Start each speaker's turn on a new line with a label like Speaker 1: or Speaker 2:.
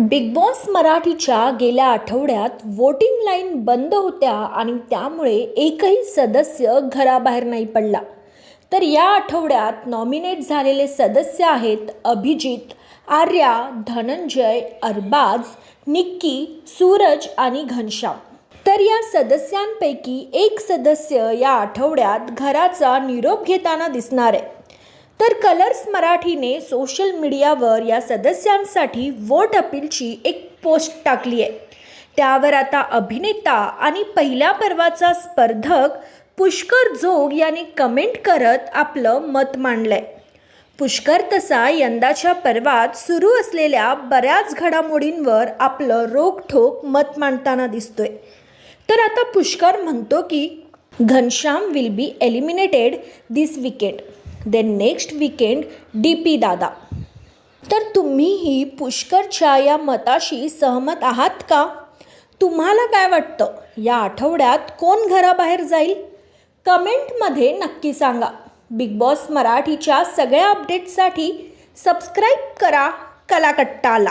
Speaker 1: Big boss मराठीच्या गेल्या आठवड्यात वोटिंग लाईन बंद होत्या आणि त्यामुळे एकही सदस्य घराबाहेर नाही पडला. तर या आठवड्यात नॉमिनेट झालेले सदस्य आहेत अभिजित आर्या धनंजय अरबाज निक्की सूरज आणि घनश्याम. तर या सदस्यांपैकी एक सदस्य या आठवड्यात घराचा निरोप घेताना दिसणार आहे. तर कलर्स मराठीने सोशल मीडियावर या सदस्यांसाठी वोट अपीलची एक पोस्ट टाकली आहे त्यावर आता अभिनेता आणि पहिल्या पर्वाचा स्पर्धक पुष्कर जोग यांनी कमेंट करत आपलं मत मांडलंय. पुष्कर तसा यंदाच्या पर्वात सुरू असलेल्या बऱ्याच घडामोडींवर आपलं रोखठोक मत मांडताना दिसतोय. तर आता पुष्कर म्हणतो की Ghanshyam will be eliminated this weekend then next weekend D P दादा तर तुम्हीही पुष्करच्या या मताशी सहमत आहात का? तुम्हाला काय वाटतं? या आठवड्यात कोण घराबाहेर जाईल? कमेंटमध्ये नक्की सांगा. बिग बॉस मराठीच्या सगळ्या अपडेट्ससाठी सबस्क्राईब करा कलाकट्टाला.